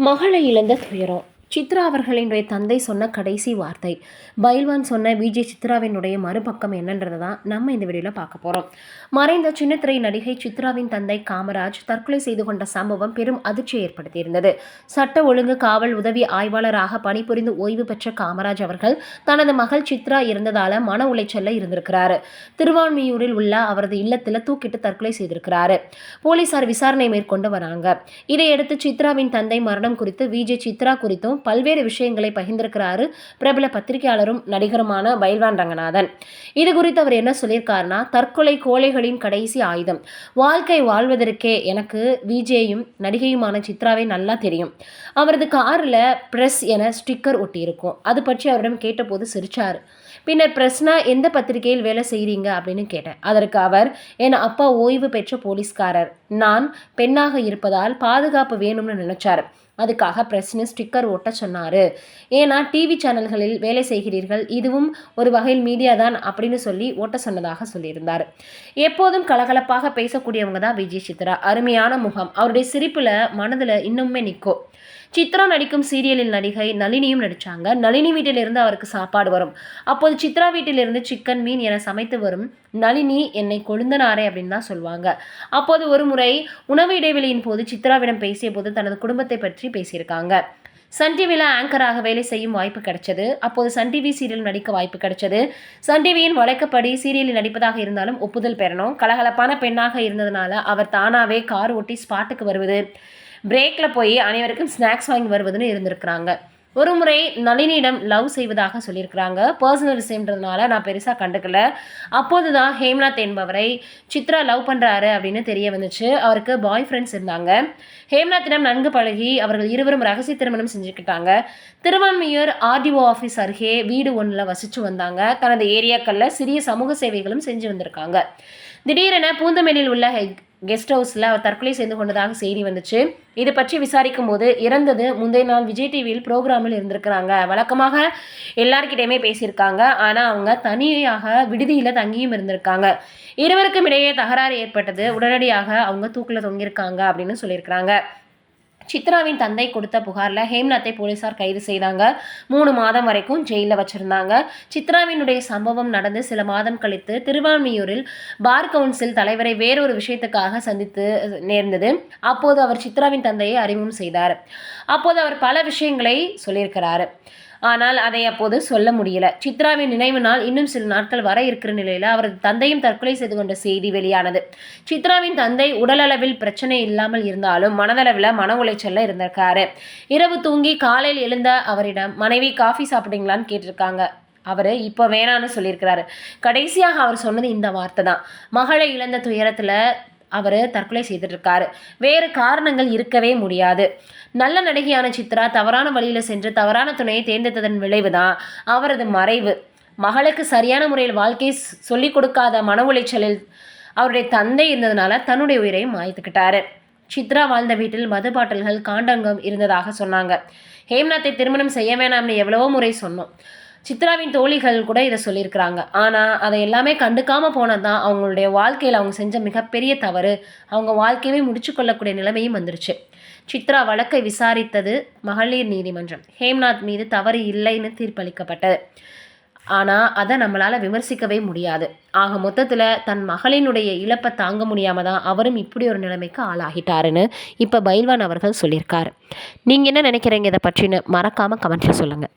மகளை இழந்த துயரம். சித்ரா அவர்களினுடைய தந்தை சொன்ன கடைசி வார்த்தை. பைல்வான் சொன்ன விஜய் சித்ராவினுடைய மறுபக்கம் என்னன்றதை தான் நம்ம இந்த வீடியோவில் பார்க்க போகிறோம் மறைந்த சின்னத்திரை நடிகை சித்ராவின் தந்தை காமராஜ் தற்கொலை செய்து கொண்ட சம்பவம் பெரும் அதிர்ச்சியை ஏற்படுத்தியிருந்தது. சட்ட ஒழுங்கு காவல் உதவி ஆய்வாளராக பணிபுரிந்து ஓய்வு பெற்ற காமராஜ் அவர்கள் தனது மகள் சித்ரா இருந்ததால மன உளைச்சல்ல இருந்திருக்கிறார். திருவான்மியூரில் உள்ள அவரது இல்லத்தில் தூக்கிட்டு தற்கொலை செய்திருக்கிறார். போலீசார் விசாரணை மேற்கொண்டு வராங்க. இதையடுத்து சித்ராவின் தந்தை மரணம் குறித்து விஜய் சித்ரா குறித்தும் பல்வேறு விஷயங்களை பகிர்ந்திருக்கிறாரு பிரபல பத்திரிகையாளரும் நடிகருமான பைல்வான் ரங்கநாதன். இது குறித்து அவர் என்ன சொல்லியிருக்காருன்னா தற்கொலை கோழைகளின் கடைசி ஆயுதம். வாழ்க்கை வாழ்வதற்கே எனக்கு விஜேயும் நடிகையுமான சித்ராவை நல்லா தெரியும். அவரது காரில் ப்ரெஸ் என ஸ்டிக்கர் ஒட்டியிருக்கும். அது பற்றி அவரிடம் கேட்டபோது சிரிச்சார். பின்னர் பிரஸ்னா எந்த பத்திரிகையில் வேலை செய்கிறீங்க அப்படின்னு கேட்டேன். அதற்கு அவர் என் அப்பா ஓய்வு பெற்ற போலீஸ்காரர். நான் பெண்ணாக இருப்பதால் பாதுகாப்பு வேணும்னு நினைச்சார். அதுக்காக பிரஸ்னு ஸ்டிக்கர் ஓட்ட சொன்னார். ஏன்னா டிவி சேனல்களில் வேலை செய்கிறீர்கள் இதுவும் ஒரு வகையில் மீடியா தான் அப்படின்னு சொல்லி ஓட்ட சொன்னதாக சொல்லியிருந்தார். எப்போதும் கலகலப்பாக பேசக்கூடியவங்க தான் விஜய் சித்ரா. அருமையான முகம். அவருடைய சிரிப்பில் மனதில் இன்னுமே நிற்கும் சித்ரா நடிக்கும் சீரியலில் நடிகை நளினியும் நடித்தாங்க நளினி வீட்டிலிருந்து அவருக்கு சாப்பாடு வரும். அப்போது சித்ரா வீட்டிலிருந்து சிக்கன் மீன் என சமைத்து வரும் நளினி என்னை கொழுந்தனாரே அப்படின்னு தான் சொல்லுவாங்க. அப்போது ஒரு முறை உணவு இடைவெளியின் போது சித்ராவிடம் பேசிய போது தனது குடும்பத்தை பற்றி பேசியிருக்காங்க. சன் டிவியில் ஆங்கராக வேலை செய்யும் வாய்ப்பு கிடைச்சது. அப்போது சன் டிவி சீரியல் நடிக்க வாய்ப்பு கிடைச்சது. சன் டிவியின் வழக்கப்படி சீரியலில் நடிப்பதாக இருந்தாலும் ஒப்புதல் பெறணும். கலகலப்பான பெண்ணாக இருந்ததுனால அவர் தானாகவே கார் ஓட்டி ஸ்பாட்டுக்கு வருவது. பிரேக்கில் போய் அனைவருக்கும் ஸ்நாக்ஸ் வாங்கி வருவதுன்னு இருந்திருக்கிறாங்க. ஒரு முறை நளினியிடம் லவ் செய்வதாக சொல்லியிருக்கிறாங்க. பர்சனல் விஷயம்ன்றதுனால நான் பெருசாக கண்டுக்கல. அப்போது தான் ஹேம்நாத் என்பவரை சித்ரா லவ் பண்ணுறாரு அப்படின்னு தெரிய வந்துச்சு. அவருக்கு பாய் ஃப்ரெண்ட்ஸ் இருந்தாங்க. ஹேம்நாத்திடம் நன்கு பழகி அவர்கள் இருவரும் ரகசிய திருமணம் செஞ்சுக்கிட்டாங்க. திருவான்மையூர் ஆர்டிஓ ஆஃபீஸ் அருகே வீடு ஒன்றில் வசித்து வந்தாங்க. தனது ஏரியாக்களில் சிறிய சமூக சேவைகளும் செஞ்சு வந்திருக்காங்க. திடீரென பூந்தமேலில் உள்ள கெஸ்ட் ஹவுஸில் அவர் தற்கொலை செய்து கொண்டதாக செய்தி வந்துச்சு. இது பற்றி விசாரிக்கும் போது இறந்தது முந்தைய நாள் விஜய் டிவியில் ப்ரோக்ராமில் இருந்திருக்கிறாங்க. வழக்கமாக எல்லார்கிட்டையுமே பேசியிருக்காங்க. ஆனால் அவங்க தனியாக விடுதியில் தங்கியும் இருந்திருக்காங்க. இருவருக்கும் இடையே தகராறு ஏற்பட்டது. உடனடியாக அவங்க தூக்கில் தொங்கியிருக்காங்க அப்படின்னு சொல்லியிருக்கிறாங்க. சித்ராவின் தந்தை கொடுத்த புகாரில் ஹேம்நாத்தை போலீசார் கைது செய்தாங்க. மூணு மாதம் வரைக்கும் ஜெயிலில் வச்சிருந்தாங்க. சித்ராவினுடைய சம்பவம் நடந்து சில மாதம் கழித்து திருவான்மியூரில் பார் கவுன்சில் தலைவரை வேறொரு விஷயத்துக்காக சந்தித்து நேர்ந்தது. அப்போது அவர் சித்ராவின் தந்தையை அறிமுகம் செய்தார். அப்போது அவர் பல விஷயங்களை சொல்லியிருக்கிறார். ஆனால் அதை அப்போது சொல்ல முடியல. சித்ராவின் நினைவு நாள் இன்னும் சில நாட்கள் வர இருக்கிற நிலையில் அவரது தந்தையும் தற்கொலை செய்து கொண்ட செய்தி வெளியானது. சித்ராவின் தந்தை உடலளவில் பிரச்சனை இல்லாமல் இருந்தாலும் மனதளவில் மன உளைச்சல்ல இருந்திருக்காரு. இரவு தூங்கி காலையில் எழுந்த அவரிடம் மனைவி காஃபி சாப்பிடுங்களான்னு கேட்டிருக்காங்க. அவர் இப்போ வேணான்னு சொல்லியிருக்கிறாரு. கடைசியாக அவர் சொன்னது இந்த வார்த்தை தான் மகளை இழந்த துயரத்தில் அவர் தற்கொலை செய்திருக்காரு. வேறு காரணங்கள் இருக்கவே முடியாது. நல்ல நடிகையான சித்ரா தவறான வழியில் சென்று தவறான துணையை தேர்ந்தெடுத்ததன் விளைவு தான் அவரது மறைவு. மகளுக்கு சரியான முறையில் வாழ்க்கையை சொல்லிக் கொடுக்காத மன உளைச்சலில் அவருடைய தந்தை இருந்ததுனால தன்னுடைய உயிரையும் மாய்த்துக்கிட்டாரு. சித்ரா வாழ்ந்த வீட்டில் மது பாட்டல்கள் காண்டங்கம் இருந்ததாக சொன்னாங்க. ஹேம்நாத்தை திருமணம் செய்ய வேணாம்னு எவ்வளவோ முறை சொன்னோம். சித்ராவின் தோழிகள் கூட இதை சொல்லியிருக்கிறாங்க. ஆனால் அதை எல்லாமே கண்டுக்காமல் போனது தான் அவங்களுடைய வாழ்க்கையில் அவங்க செஞ்ச மிகப்பெரிய தவறு. அவங்க வாழ்க்கையவே முடிச்சு கொள்ளக்கூடிய நிலைமையும் வந்துருச்சு. சித்ரா வழக்கை விசாரித்தது மகளிர் நீதிமன்றம். ஹேம்நாத் மீது தவறு இல்லைன்னு தீர்ப்பளிக்கப்பட்டது. ஆனால் அதை நம்மளால் விமர்சிக்கவே முடியாது. ஆக மொத்தத்தில் தன் மகளினுடைய இழப்பை தாங்க முடியாமல் தான் அவரும் இப்படி ஒரு நிலைமைக்கு ஆளாகிட்டாருன்னு இப்போ பைல்வான் அவர்கள் சொல்லியிருக்கார். நீங்கள் என்ன நினைக்கிறீங்க இதை பற்றின்னு மறக்காமல் கமெண்ட்டில் சொல்லுங்கள்